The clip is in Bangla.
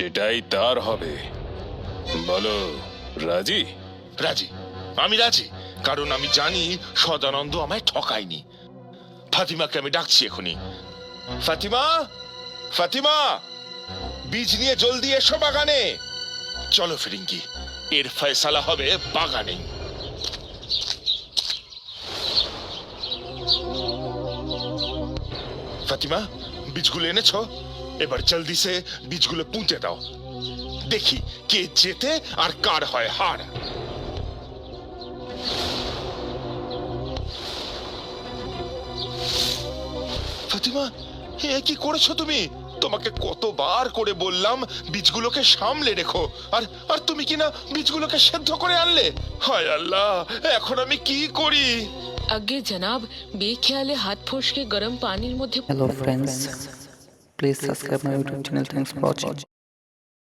সেটাই তার হবে। বলো, রাজি? রাজি। আমি রাজি, কারণ আমি জানি সদানন্দ আমায় ঠকায়নি। ফাতিমাকে আমি ডাকছি এখনই। ফাতিমা? ফাতিমা! বীজ নিয়ে জলদি এসো বাগানে। চলো ফিরিঙ্গি, এর ফয়সালা হবে বাগানে। ফাতিমা, বীজগুলো এনেছো? এবার জলদি সে বীজগুলো পুঁতে দাও। দেখি কে জেতে আর কার হয় হার। ফাতিমা এ কি করেছ তুমি? তোমাকে কতবার করে বললাম বীজগুলোকে সামলে রেখো। আর আর তুমি কিনা বীজগুলোকে সেদ্ধ করে আনলে? হায় আল্লাহ এখন আমি কি করি? আগে জনাব বেখেয়ালে হাত ফসকে গরম পানির মধ্যে Hello friends, please subscribe my YouTube channel. Thanks for watching.